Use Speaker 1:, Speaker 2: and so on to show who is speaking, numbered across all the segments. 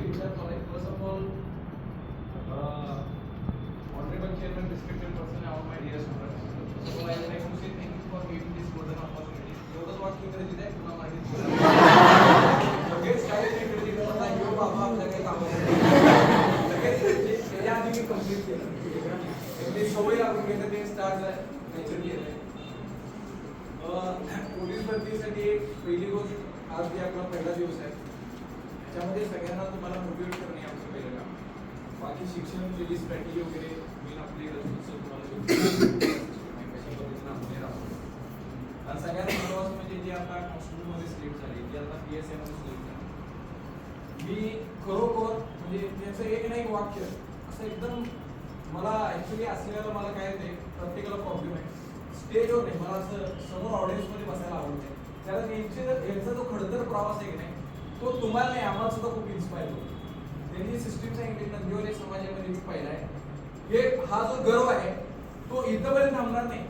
Speaker 1: विचार चालू आहे first of all honorable chairman respected person of my dear students so I would like to say thank you for giving this golden opportunity एवढंच वाक्य इंग्रजीत आहे पुन्हा बोला. लगेच काही नाही मला नाही, यो बाबा आपल्या काही नाही. लगेच त्याच्या आधी मी complete केलं. ते सवय लागून घेतलं ते naturally येतंय. अं, पोलीस भरतीसाठी पहिली गोष्ट आज जे आपला पहिला दिवस आहे त्यामध्ये सगळ्यांना तुम्हाला मोटिवेट करणे आमचं पहिलं काम. बाकी शिक्षण वेगळी स्ट्रॅटेजी वगैरे मी आपली रचना तुम्हाला आणि कशा आपण सगळ्यात महत्वाचं म्हणजे जे आता कॉन्स्टिट्यूटमध्ये सिलेक्ट झाले जे आता पी एस एमध्ये सिलेक्ट झाले. मी खरोखर म्हणजे त्याचं एक ना एक वाक्य असं एकदम मला ऍक्च्युली असलेलं मला काय नाही प्रत्येकाला प्रॉब्लेम आहे. स्टेजवर नाही मला असं समोर ऑडियन्समध्ये बसायला आवडते त्याला यांचे यांचा जो खडतर प्रवास आहे की नाही तो तुम्हाला नाही आम्हाला सुद्धा खूप इन्स्पायर होतो. त्यांनी सिस्टीम सांगितली नंदिवली समाजामध्ये मी पाहिला आहे. हे हा जो गर्व आहे तो इथंपर्यंत थांबणार नाही.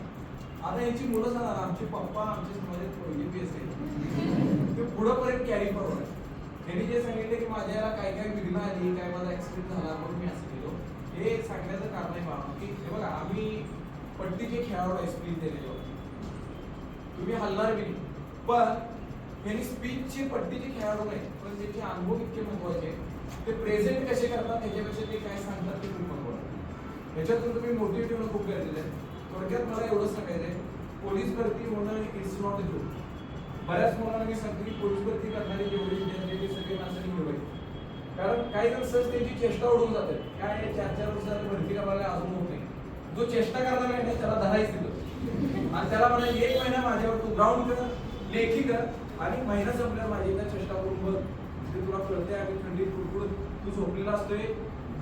Speaker 1: आता यांची मुलं सांगणार आमचे पप्पा आमच्या समाजात पहिली पीस आहे ते पुढंपर्यंत कॅरी फॉरवर्ड त्यांनी जे सांगितले की माझ्या याला काय काय विघ्न आली काय माझा ऍक्सिडेंट झाला म्हणून मी असं केलो. हे सांगण्याचं कारण आहे बाबा की हे बघा आम्ही पट्टीचे खेळाडू आहे स्पीच होते तुम्ही हलणार बी नाही. पण यांनी स्पीचची पट्टीचे खेळाडू नाही पण त्याचे अनुभव इतके महत्त्वाचे ते प्रेझेंट कसे करतात त्याच्यापेक्षा ते काय सांगतात ते खूप महत्वाचं ह्याच्यातून तुम्ही मोटिवेट होणं खूप गरजेचं आहे. थोडक्यात मला एवढंच सांगायचं आहे पोलीस भरती होणं इट्स नॉट अ जोक बऱ्याच मुलांना मी सांगतो की पोलीस भरती करणारे जेवढे विद्यार्थी ते सगळे नाचणी घेऊन कारण काही जण सहज त्यांची चेष्टा ओढून जातात. काय चार चार वर्षात भरती करायला अजून होत नाही. जो चेष्टा करणार नाही त्याला धरायचं दिलं. आणि त्याला म्हणा एक महिना माझ्यावर तू ग्राउंड कर लेखी कर. आणि महिना संपल्यावर माझी एकदा चेष्टा करून बघ ते तुला कळते आम्ही थंडीत कुडकुड तू झोपलेला असतोय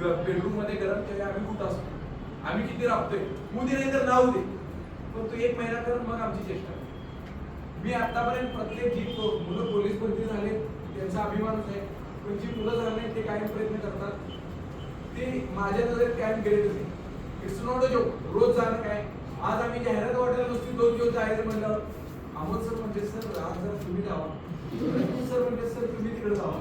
Speaker 1: बेडरूममध्ये गरम केले आम्ही कुठं असतो आम्ही किती राबतोय? उद्या नाही तर नाव दे. पण तू एक महिना कर मग आमची चेष्टा मी आतापर्यंत प्रत्येक जी मुलं पोलीस भरती झाले त्यांचा अभिमानच आहे. पण जी मुलं झाले ते कायम प्रयत्न करतात. ते माझ्या नजरेत कायम ग्रेट नाही इट्स नॉट अ जोक रोज जाणं काय? आज आम्ही जाहिरात वाटायला नुसती दोन दिवस जायचं म्हणलं अमोल सर म्हणजे सर आज जर तुम्ही लावा. सर म्हणजे सर तुम्ही तिकडे जावा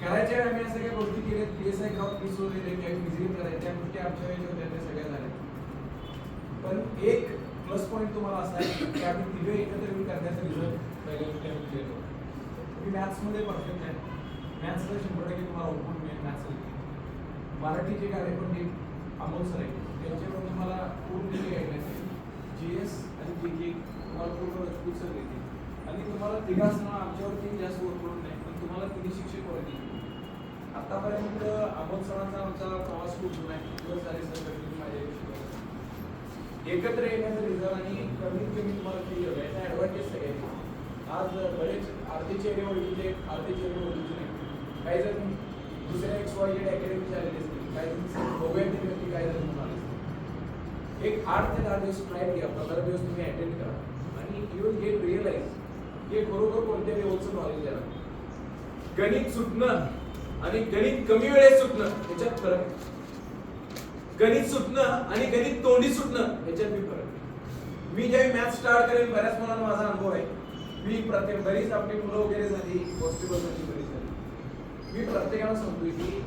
Speaker 1: करायच्या आम्ही असं काही गोष्टी केल्या पी एस आय खाऊ पीस वगैरे काही विजिट करायच्या गोष्टी आमच्या वेळेच्या होत्या त्या सगळ्या झाल्या. पण एक प्लस पॉईंट तुम्हाला असा आहे की आम्ही तिघे एकत्र येऊन करण्याचा रिझल्ट पहिल्या गोष्टी आम्ही क्लिअर होतो मी मॅथ्समध्ये परफेक्ट आहे. मॅथ्सला शंभर टक्के तुम्हाला आउटपुट मिळेल मॅथ्स मराठीचे कार्य पण ते अमोल सर आहे त्यांच्याकडून तुम्हाला पूर्ण जे गाईडलाईन्स आहे. जी एस आणि जी के वर्कलोड पूर्ण सर देतील आणि तुम्हाला तिघा तिघांना आमच्यावरती जास्त वर्कलोड नाही पण तुम्हाला तिन्ही शिक्षक वरती आतापर्यंत आपण सरांचा आमचा प्रवास खूप जुना आहे. दिवस झाले सर कधी माझ्या एकत्र येण्याचं रिझन आणि कमीत कमी तुम्हाला फील होतं याचा ॲडव्हान्टेज सगळे आज बरेच अर्धे चेहरे ओळखीचे अर्धे चेहरे ओळखीचे नाही काही जण दुसऱ्या एक्स वाय जेड अकॅडमी आलेले असतील. काही जण गोव्यातील व्यक्ती काही जण म्हणून एक आठ ते दहा दिवस ट्राय घ्या. पंधरा दिवस तुम्ही अटेंड करा. आणि यू गेट रिअलाइज हे खरोखर कोणत्या लेवलचं नॉलेज आहे गणित सुटणं आणि गणित कमी वेळेत सुटणं याच्यात फरक आहे. गणित सुटणं आणि गणित तोंडी सुटणं याच्यात मी फरक आहे. मी ज्यावेळी मॅथ स्टार्ट करेन बऱ्याच मुलांना माझा अनुभव आहे. मी प्रत्येक बरीच आपली मुलं वगैरे झाली पॉसिबल झाली बरीच झाली. मी प्रत्येकाला सांगतोय की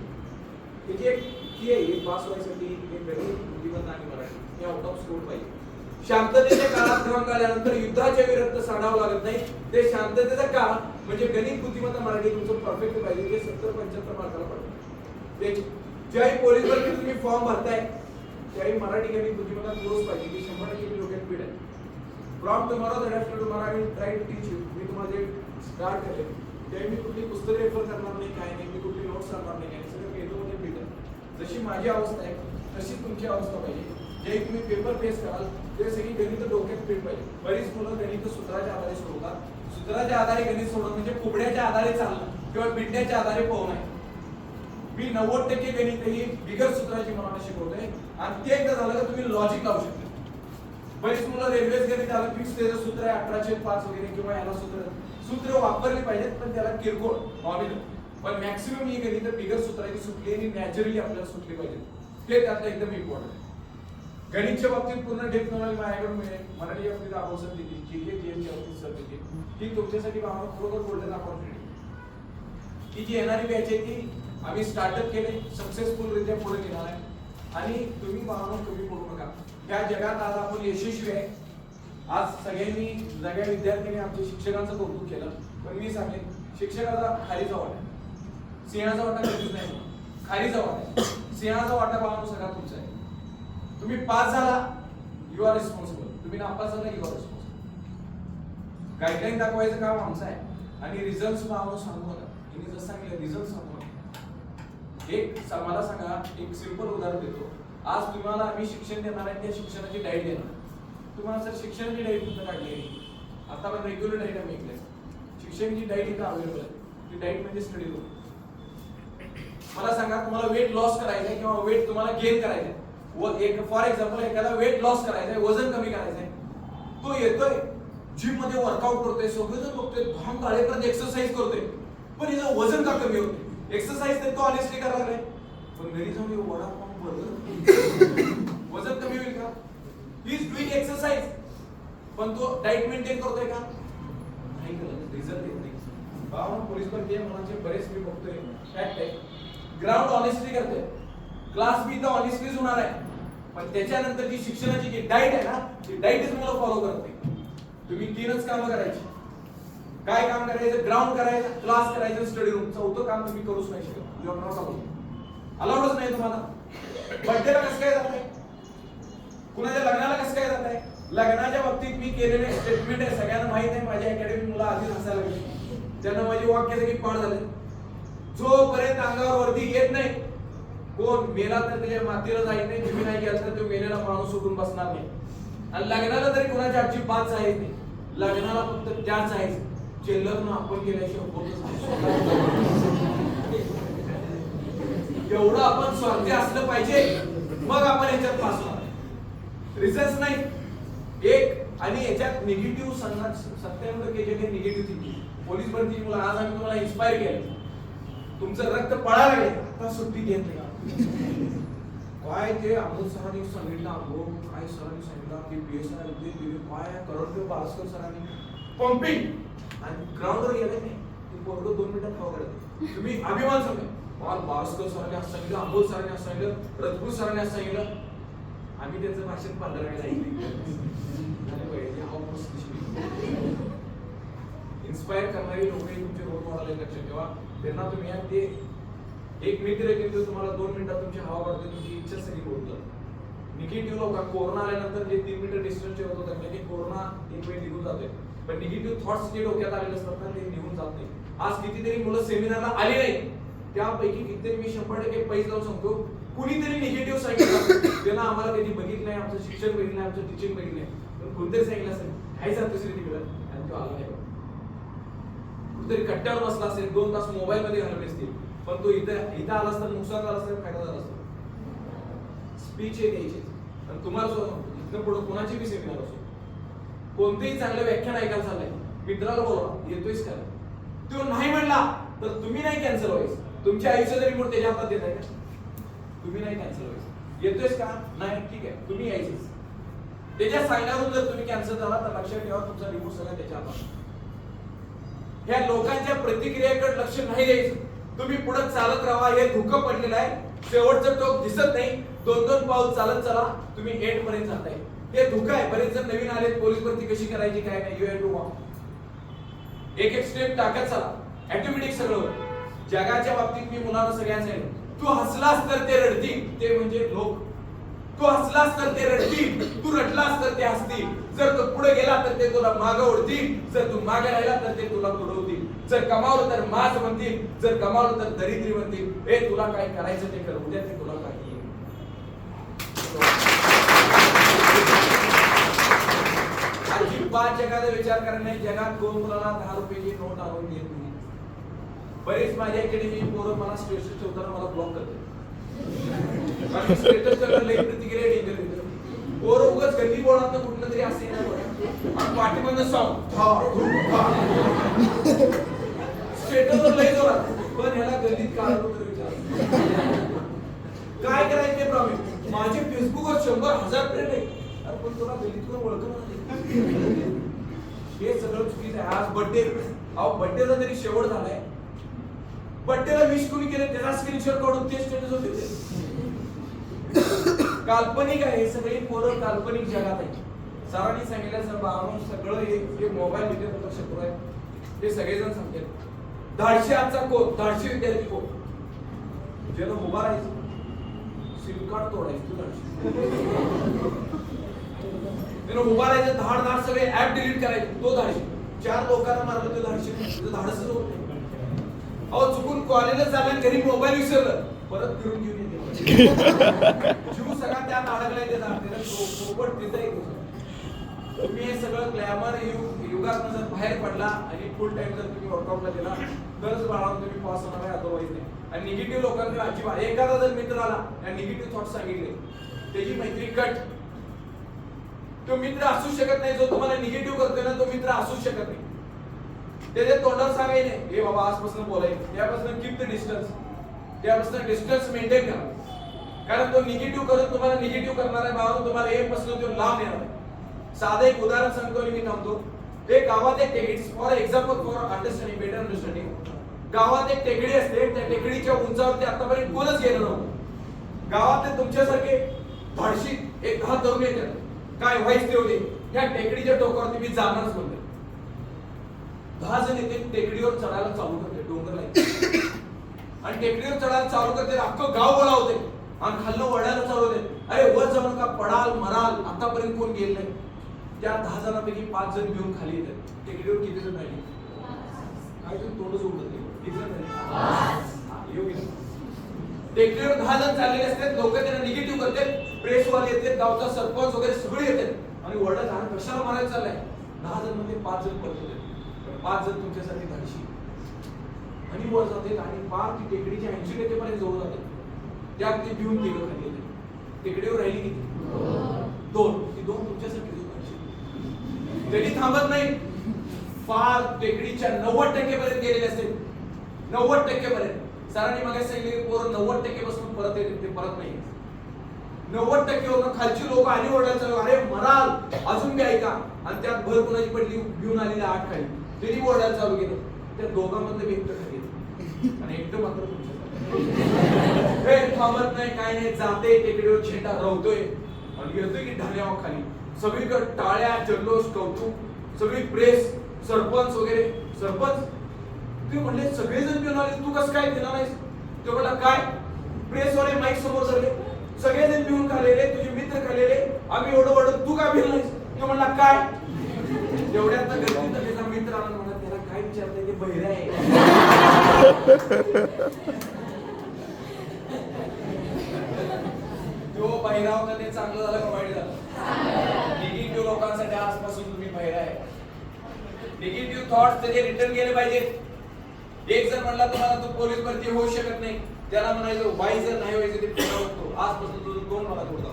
Speaker 1: त्याची एक की आहे पास व्हायसाठी हे गणित बुद्धिमत्ता आणि मराठी हे आउट ऑफ स्कोर पाहिजे. शांततेच्या काळात क्रमांक आल्यानंतर युद्धाच्या विरुद्ध सांडावं लागत नाही. ते शांततेचा काळ म्हणजे गणित बुद्धिमत्ता मराठी तुमचं परफेक्ट पाहिजे. ते सत्तर पंच्याहत्तर मार्काला पडतं. ते ज्यावेळी पोलीस भरती तुम्ही फॉर्म भरताय त्याही मराठी गणित बुद्धिमत्ता क्लोज पाहिजे. की शंभर टक्के डोक्यात पीड आहे. From tomorrow the after tomorrow I try to teach you मी तुम्हाला जे स्टार्ट केले त्यावेळी मी कुठली पुस्तक रेफर करणार नाही काय नाही. मी कुठली नोट्स करणार नाही. काय सगळं मेंदूमध्ये पीठ आहे. जशी माझी अवस्था आहे तशी तुमची अवस्था पाहिजे. जे तुम्ही पेपर फेस कराल ते सगळी गणित डोक्यात पीठ पाहिजे बरीच मुलं गणित सूत्राच्या आधारे सोडवतात सूत्राच्या आधारे गणित सोडवणं म्हणजे कुबड्याच्या आधारे चालणं किंवा पिंड्याच्या आधारे पोहणं आहे. मी नव्वद टक्के गणित ही बिगर सूत्राची मला शिकवतोय. आणि ते एकदा झालं तर तुम्ही लॉजिक लावू शकता. बरीच मुलं रेल्वेज गणित आलं फिक्स त्याचं सूत्र आहे अठराशे पाच वगैरे किंवा याला सूत्र. सूत्र वापरले पाहिजेत पण त्याला किरकोळ नॉमिनल पण मॅक्सिमम ही गणित बिगर सूत्राची सुटली आणि नॅचरली आपल्याला सुटली पाहिजे ते त्यातलं एकदम इम्पॉर्टंट आहे. गणितच्या बाबतीत पूर्ण टेक्नॉलॉजी माझ्याकडून मिळेल. मराठी बाबतीत आपण सर देतील जी के बाबतीत सर देतील ही तुमच्यासाठी बाबा खरोखर गोल्डन ऑपॉर्च्युनिटी ती जी येणारी बॅच आहे ती आम्ही स्टार्टअप केले सक्सेसफुलरित्या पुढे नेणार आहे. आणि तुम्ही भावना कमी पडू नका. त्या जगात आज आपण यशस्वी आहे. आज सगळ्यांनी सगळ्या विद्यार्थ्यांनी आमच्या शिक्षकांचं कौतुक केलं. पण मी सांगेन शिक्षकाचा खालीचा वाटा. आहे. सिंहाचा वाटा कधीच नाही खालीचा वाटा. आहे. सिंहाचा वाटा भावना सगळा तुमचा आहे. तुम्ही पास झाला यू आर रिस्पॉन्सिबल तुम्ही नापास झाला यू आर रिस्पॉन्सिबल गाईडलाईन दाखवायचं काम आमचं आहे. आणि रिझल्ट सुद्धा आम्हाला सांगू नका. मी जसं सांगितलं रिझल्ट सांगू नका. एक मला सांगा एक सिंपल उदाहरण देतो. आज तुम्हाला आम्ही शिक्षण देणार आहे त्या शिक्षणाची डाईट देणार तुम्हाला सर शिक्षणाची डाईट कुठं काढली आहे? आता आपण रेग्युलर डाईट आम्ही ऐकले शिक्षणाची डाईट इथं अवेलेबल आहे. ती डाईट म्हणजे स्टडी रूम मला सांगा तुम्हाला वेट लॉस करायचं आहे किंवा वेट तुम्हाला गेन करायचं आहे व एक फॉर एक्झाम्पल एखादा वेट लॉस करायचा आहे वजन कमी करायचं आहे तो येतोय जिममध्ये वर्कआउट करतोय सगळेजण बघतोय घाम काळे एक्सरसाइज करतोय पण हिचं वजन का कमी होते एक्सरसाइज तर तो ऑनेस्टली करायला लागलाय पण घरी जाऊन हे वडापाव बर्गर वजन कमी होईल का? ही इज डुईंग एक्सरसाइज पण तो डाईट मेंटेन करतोय का? नाही करत. रिझल्ट येत नाही. बाबा पोलीस भरती आहे मुलांचे बरेच मी बघतोय. फॅक्ट आहे. ग्राउंड ऑनेस्टली करतोय. क्लास बी तर ऑनेस्टलीच होणार आहे. पण त्याच्यानंतर जी शिक्षणाची जी डाईट आहे ना ती डाईटच मला फॉलो करत तुम्ही तीनच कामं करायची. काय काम करायचं? ग्राउंड करायचं क्लास करायचं स्टडी रूम चौथं काम तुम्ही करूच नाही शकत. यू आर नॉट अलाउड अलाउडच नाही तुम्हाला. बर्थडेला कसं काय जात आहे कुणाच्या लग्नाला कसं काय जात आहे लग्नाच्या बाबतीत मी केलेले स्टेटमेंट आहे. सगळ्यांना माहीत आहे. माझ्या अकॅडमी मुलं आधीच हसायला लागली. त्यांना माझी वाक्य सगळी पाड झाले. जोपर्यंत अंगावर वरती येत नाही कोण मेला तर त्याच्या मातीला जाईल नाही तुम्ही नाही गेला तर तो मेलेला माणूस उठून बसणार नाही. आणि लग्नाला तरी कोणाच्या आजची जायच नाही. लग्नाला फक्त त्याच आहे जे लग्न आपण केल्याशिवाय होतच एवढं आपण स्वार्थी असलं पाहिजे मग आपण याच्यात पास होणार रिझल्ट नाही. एक आणि याच्यात निगेटिव्ह संघात सत्यानंतर टक्के जे काही निगेटिव्ह थिंकिंग पोलीस भरती मुलं आज आम्ही तुम्हाला इन्स्पायर केलं. तुमचं रक्त पळायला आता सुट्टी घेत नाही. काय ते अमोल सरांनी सांगितलं अमोल काय सरांनी सांगितलं की पी एस आय काय करोडदेव भास्कर सरांनी पंपिंग. आणि ग्राउंडवर गेले नाही. ते पोरग दोन मिनिटात खावा तुम्ही अभिमान सांगा. मला भास्कर सरांनी असं सांगितलं अमोल सरांनी असं सांगितलं रजपूत सरांनी असं सांगितलं. आम्ही त्यांचं भाषण पंधरा वेळा इन्स्पायर करणारी लोक तुमचे रोल मॉडेल लक्षात ठेवा. त्यांना तुम्ही या ते एक मित्र केलं तुम्हाला दोन मिनिटात तुमची हवा पडते तुमची इच्छा सगळी बोलतात निगेटिव्ह लोक कोरोना आल्यानंतर जे तीन मीटर डिस्टन्स ठेवत होते म्हणजे कोरोना एक वेळ निघून जाते पण निगेटिव्ह थॉट्स जे डोक्यात आलेले असतात ना ते निघून जात नाही. आज कितीतरी मुलं सेमिनारला आली नाही. त्यापैकी कितीतरी मी शंभर टक्के पैसे लावून सांगतो कुणीतरी निगेटिव्ह सांगितलं त्यांना आम्हाला कधी बघितलं नाही आमचं शिक्षण बघितलं नाही आमचं टीचिंग बघितलं नाही. पण कोणतरी सांगितलं असेल काही जातोस रे तिकडं. आणि तो आला नाही. कुठेतरी कट्ट्यावर बसला असेल दोन तास मोबाईल मध्ये घालवले असतील. पण तो इथं इथं आला असता नुकसान झालं असतं फायदा झाला असतो. स्पीच हे द्यायची. आणि तुम्हाला इथनं पुढे कोणाची बी सेमिनार असो कोणतेही चांगलं व्याख्यान ऐकायला चाललंय मित्राला बोला येतोयस का? तो नाही म्हणला तर तुम्ही नाही कॅन्सल व्हायचं. तुमच्या आयुष्य जरी पुढे त्याच्या हातात देत आहे का? तुम्ही नाही कॅन्सल व्हायचं. येतोयस का? नाही ठीक आहे तुम्ही यायचेच. त्याच्या सांगण्यावरून जर तुम्ही कॅन्सल झाला तर लक्षात ठेवा तुमचा रिपोर्ट सगळा त्याच्या हातात. ह्या लोकांच्या प्रतिक्रियेकडे लक्ष नाही द्यायचं. तुम्ही पुढे चालत राहा हे धुकं पडलेलं आहे. शेवटचं टोक दिसत नाही. दोन दोन पाऊल चालत चला. तुम्ही एंड पर्यंत जाताय. हे धुकं आहे. बरेच जण नवीन आले पोलीस भरती कशी करायची काय नाही. यू हॅव टू वॉक एक एक स्टेप टाकत चला. ऑटोमॅटिक सगळं. जगाच्या बाबतीत मी मुलांना सगळ्यांना सांगितलं तू हसलास तर ते रडतील. ते म्हणजे लोक. तू हसलास तर ते रडतील. तू रडलास तर ते हसतील. जर तू पुढे गेला तर ते तुला मागं ओढतील. जर तू मागे राहिला तर ते तुला तुडवतील. जर कमावलं तर माझ म्हणतील जर कमावलं तर दरिद्री म्हणतील. हे तुला काय करायचं ते कर उद्या ते तुला काही अजिबात जगाचा विचार करणे जगात कोण मुलाला दहा रुपयाची नोट आणून देत नाही. बरेच माझ्या अकॅडमी पोरं मला स्टेटस ठेवताना मला ब्लॉक करते स्टेटस करता लई प्रतिक्रिया डेंजर पोरं उगाच गल्ली बोळात कुठलं तरी असेल आणि पाठीमधनं सॉंग स्वेटरवर लई जोरात. पण ह्याला गल्लीत काय आलो विचार. काय करायचे प्रॉब्लेम माझे फेसबुकवर शंभर हजार फ्रेंड आहे अरे पण तुला गल्लीत कोण ओळखत हे सगळं चुकीचं आहे. आज बर्थडे अहो बर्थडेचा तरी शेवट झालाय. बर्थडेला विश कोणी केलं त्याला स्क्रीनशॉट काढून ते स्टेटस होते ते. काल्पनिक आहे. सगळी पोरं काल्पनिक जगात आहे सरांनी सांगितलं सर बाळांनो सगळं हे हे मोबाईल विद्यार्थी शत्रू आहे ते सगळेजण सांगतात. धाडशी आमचा कोण? धाडशी विद्यार्थी कोण? ज्याला उभा राहायचं. सिम कार्ड तोडायचं तू धाडशी त्यानं उभा राहायचं धाड धाड सगळे ऍप डिलीट करायचे. तो धाडशी चार लोकांना मारलं तो धाडशी तुझं धाडसच होत अहो चुकून कॉलेजला चालला घरी मोबाईल विसरलं. परत फिरून घेऊन येते. जीव सगळा त्यात अडकलाय ते झाड सोबत तिचा तुम्ही हे सगळं ग्लॅमर युग युगात जर बाहेर पडला आणि फुल टाइम जर तुम्ही वर्कआउटला गेला तरच बाळा तुम्ही पास होणार आहे अदरवाईज नाही. आणि निगेटिव्ह लोकांकडे अजिबात एखादा जर मित्र आला आणि निगेटिव्ह थॉट सांगितले त्याची मैत्री कट. तो मित्र असू शकत नाही जो तुम्हाला निगेटिव्ह करतोय ना तो मित्र असू शकत नाही. त्याच्या तोंडावर सांगाय नाही हे बाबा आजपासून बोलाय त्यापासून कीप द डिस्टन्स त्यापासून डिस्टन्स मेंटेन करा. कारण तो निगेटिव्ह करत तुम्हाला निगेटिव्ह करणार आहे बाबा तुम्हाला एक पासून तो लांब येणार आहे. साधं एक उदाहरण सांगतो आणि मी थांबतो. ते गावात एक for example for understanding better understanding गावात एक टेकडी असते त्या टेकडीच्या उंचावरती आतापर्यंत कोणच गेलं नव्हतं. गावात ते तुमच्यासारखे धाडशी एक दहा तरुण येतात. काय व्हायच तेवढे या टेकडीच्या टोकावरती मी जाणारच म्हणते दहा जण येते टेकडीवर चढायला चालू करते डोंगरला आणि टेकडीवर चढायला चालू करते अख्खं गाव गोळा होते. आणि खाल्लं वळायला चालू होते. अरे वर जाऊन का पडाल मराल आतापर्यंत कोण गेलं नाही. त्या दहा जणांपैकी पाच जण घेऊन खाली येतात. टेकडीवर किती जण राहिले? काय तुम्ही तोंडच उघडत योग्य टेकडीवर दहा जण चाललेले असतात लोक त्यांना निगेटिव्ह करतात प्रेसवाले येतात गावचा सरपंच वगैरे सगळे येतात आणि वडा लहान कशाला मारायला चाललाय? दहा जणमध्ये पाच जण परत पाच जण तुमच्यासाठी धाडशी आणि वर जातात आणि पार ती टेकडीच्या ऐंशी टक्केपर्यंत जवळ जाते. त्या ते भिवून गेलं खाली येते. टेकडीवर राहिली किती? दोन. ती दोन तुमच्यासाठी त्यांनी थांबत नाही. फार टेकडीच्या नव्वद टक्केपर्यंत गेलेले असते. नव्वद टक्केपर्यंत. सरांनी मग सांगितले पोरं नव्वद टक्के पासून परत येते ते परत नाही नव्वद टक्केवरून खालची लोक आणि ओरडायला चालू अरे मराल अजून बी ऐका. आणि त्यात भर कुणाची पडली? घेऊन आलेली आठ खाली त्यांनी ओरडायला चालू केलं. त्या दोघांमधलं मी एकटं खाली आणि एकटं मात्र हे थांबत नाही काय नाही जाते टेकडीवर छेटा रवतोय. आणि येतोय की ढाण्यावर खाली सगळीकडे टाळ्या जल्लोष कौतुक सगळी प्रेस सरपंच वगैरे. सरपंच ते म्हणले सगळेजण पिऊन आले तू कसं काय पिणार नाहीस तो म्हणला काय? प्रेस वाले माईक समोर झाले सगळेजण पिऊन खालेले तुझे मित्र खालेले आम्ही एवढं ओढत तू का पिऊन नाहीस तो म्हणला काय? तेवढ्यात गर्दीत त्याचा मित्र आला म्हणा त्याला काय विचारलं ते बहिरे आहे. तो बहिरा होता ते चांगलं झालं का वाईट झालं. निगेटिव्ह लोकांसाठी आजपासून तुम्ही बहिरा आहे. निगेटिव्ह थॉट्स त्याचे रिटर्न केले पाहिजेत. एक जर म्हणला तुम्हाला तू पोलीस भरती होऊ शकत नाही. त्याला म्हणायचं वाई जर नाही व्हायचं ते पुन्हा होतो आजपासून तुझं दोन मला तोडता.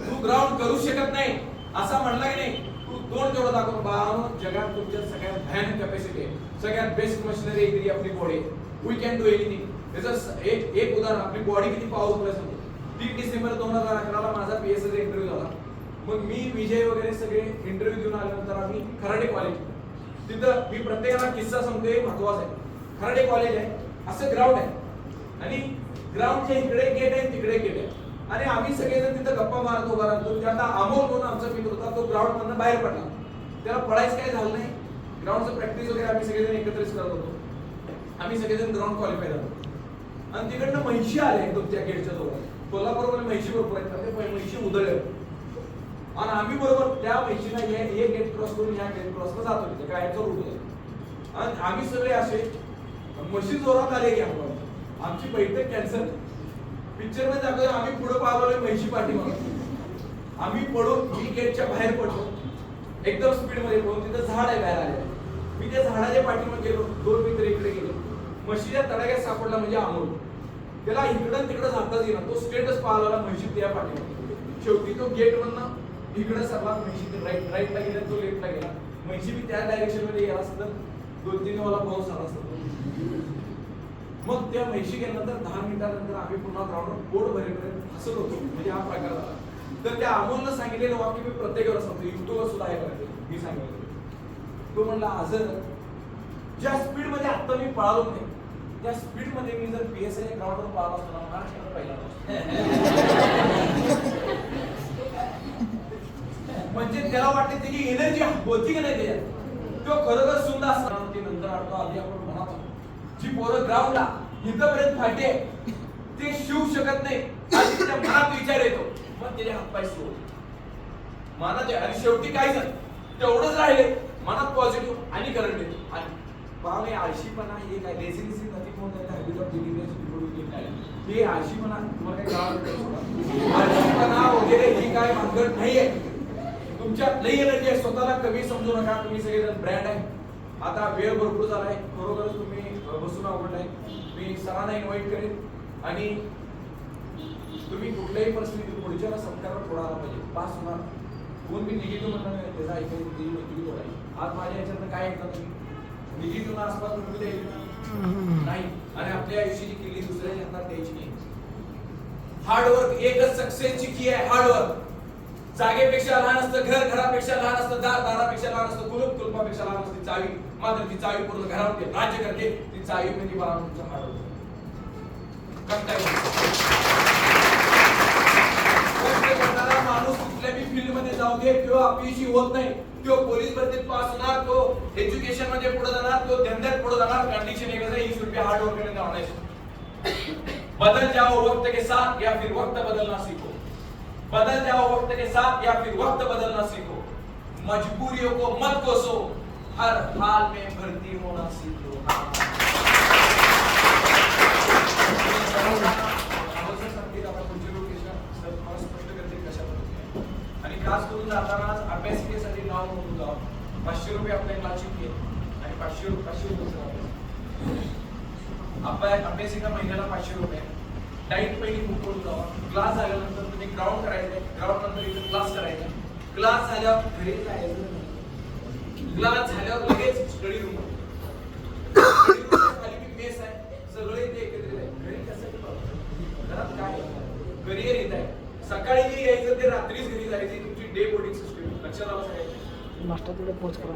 Speaker 1: तू ग्राउंड करू शकत नाही. असा म्हणला की नाही तू दोन तेवढं दाखवून बाळानो जगात तुमच्या सगळ्यात भयानक कॅपॅसिटी आहे. सगळ्यात बेस्ट मशिनरी आहे ती आपली body we can do anything त्याचं एक एक उदाहरण आपली बॉडी किती पॉवरफुल आहे तीन डिसेंबर दोन हजार अकराला माझा पी एस इंटरव्ह्यू झाला. मग मी विजय वगैरे सगळे इंटरव्ह्यू देऊन आल्यानंतर आम्ही खराडे कॉलेज तिथं मी प्रत्येकाला किस्सा सांगतोय महत्त्वाचा आहे. खराडे कॉलेज आहे असं ग्राउंड आहे. आणि ग्राउंडच्या इकडे गेट आहे तिकडे गेट आहे. आणि आम्ही सगळेजण तिथं गप्पा मारत उभा राहतो. त्यात अमोल म्हणून आमचा मित्र होता तो ग्राउंड मधनं बाहेर पडला. त्याला पडायचं काय झालं नाही. ग्राउंडचं प्रॅक्टिस वगैरे आम्ही सगळेजण एकत्रित करत होतो. आम्ही सगळेजण ग्राउंड क्वालिफाय झालो आणि तिकडनं म्हैशी आले एकदम त्या गेटच्या जवळ. कोल्हापूरमध्ये म्हैशी भरपूर आहेत. ते म्हैशी उधळले आणि आम्ही बरोबर त्या म्हैशीला हे हे गेट क्रॉस करून या गेट क्रॉसला जातो तिथे. काय याचा रूट होता आणि आम्ही सगळे असे म्हशी जोरात आले की आपण. आमची बैठक कॅन्सल पिक्चरमध्ये दाखवलं आम्ही पुढे पाहलो म्हैशी पाठी आम्ही पडो मी गेटच्या बाहेर पडलो. एकदम स्पीडमध्ये पडून तिथं झाड आहे बाहेर आले मी त्या झाडाच्या पाठीमध्ये गेलो. दोन मित्र इकडे गेलो. म्हशीच्या तडाख्यात सापडला म्हणजे अमोल त्याला इकडं तिकडं जाताच येणार तो स्टेटस पाहिला म्हशी त्या पाठीमध्ये शेवटी तो गेट म्हणणं इकडं सर्वात म्हशी राईट राईटला गेला तो लेफ्टला गेला. म्हैशी बी त्या डायरेक्शनमध्ये गेला असतं दोन तीन वेळा पाऊस आला असतो. मग त्या म्हैशी गेल्यानंतर दहा मिनिटानंतर आम्ही पुन्हा ग्राउंडवर पोट भरेपर्यंत हसत होतो. म्हणजे हा प्रकार झाला. तर त्या अमोलनं सांगितलेलं वाक्य मी प्रत्येकावर सांगतो. युट्यूबवर सुद्धा आहे बघा मी सांगितलं. तो म्हणला आजर ज्या स्पीडमध्ये आत्ता मी पळालो नाही त्या स्पीडमध्ये मी जर पी एस आय ग्राउंडवर पळालो असतो ना महाराष्ट्रात पहिला म्हणजे त्याला वाटते त्याची एनर्जी होती की नाही त्याच्यात तो खरोखर सुंदर असणार. ते नंतर आठवतो आधी आपण म्हणतो जी पोरं ग्राउंडला इथंपर्यंत फाटे ते शिवू शकत नाही. आणि त्या मनात विचार येतो. मग त्याचे हातपाय सुरू मनात आणि शेवटी काय झालं तेवढंच राहिले. मनात पॉझिटिव्ह आणि करंट येतो. आणि पहा पाहुणे आळशीपणा हे काय? लेझिनेसी नदी कोण काय हॅबिट ऑफ डिलिव्हरी काय? हे आळशीपणा तुम्हाला काय कळालं आळशीपणा वगैरे ही काय भानगड नाहीये. तुमच्यात लई एनर्जी आहे. स्वतःला कमी समजू नका. तुम्ही सगळेजण ब्रँड आहे. आता वेळ भरपूर झालाय. खरोखरच तुम्ही बसून आवडलाय. मी सरांना इन्व्हाइट करेन. आणि तुम्ही कुठल्याही परिस्थितीत पुढच्याला सत्कारात थोडा आला पाहिजे. पास होणार कोण मी निगेटिव्ह म्हणणार नाही. त्याचा ऐकायचं त्याची मैत्री थोडा आहे आज माझ्या याच्यातनं काय ऐकता तुम्ही? निगेटिव्ह आसपास तुम्ही द्यायची नाही. आणि आपल्या आयुष्याची किल्ली दुसऱ्या हातात द्यायची नाही. हार्डवर्क एकच सक्सेसची की आहे हार्डवर्क जागेपेक्षा लहान असतं घर घरापेक्षा लहान असतं दार दारापेक्षा लहान असतं कुलूप कुलपापेक्षा लहान असते चावी. मात्र ती चावी पूर्ण घरामध्ये राज्य करते ती चावी म्हणजे बाळा तुमचं हार्डवर्क करता माणूस कुठल्याही फील्डमध्ये जाऊ दे किंवा अपयशी होत नाही तो पोलीस भरतीत पास होणार तो एज्युकेशनमध्ये पुढे जाणार तो धंद्यात पुढे जाणार कंडिशन एक आहे रुपये हार्ड वर्क करने बदल जाओ वक्त के साथ या फिर वक्त बदलना सीखो बदल जाओ वक्त के साथ या फिर वक्त बदलना सीखो। मजबूरियों को मत कोसो। हर हाल में भर्ती होना सीखो। आणि खास करून जाताना अभ्यासिकेसाठी नाव म्हणून जावा. पाचशे रुपये आपल्या क्लासची फी आणि पाचशे रुपये पाचशे रुपये अभ्यास अभ्यासिका महिन्याला पाचशे रुपये. डाईट पहिली बुक करून जावा क्लास झाल्यानंतर तुम्ही ग्राउंड करायचं. ग्राउंड नंतर इथे क्लास करायचा. क्लास झाल्यावर घरी जायचं क्लास झाल्यावर लगेच स्टडी रूम खाली मी मेस आहे. सगळे ते एकत्रित आहे. घरी कसं घरात काय करिअर येत आहे. सकाळी जे यायचं ते रात्रीच घरी जायची. तुमची डे बोर्डिंग सिस्टम लक्षात आलं सगळ्यांच्या?
Speaker 2: मास्टर तिकडे पोच करा.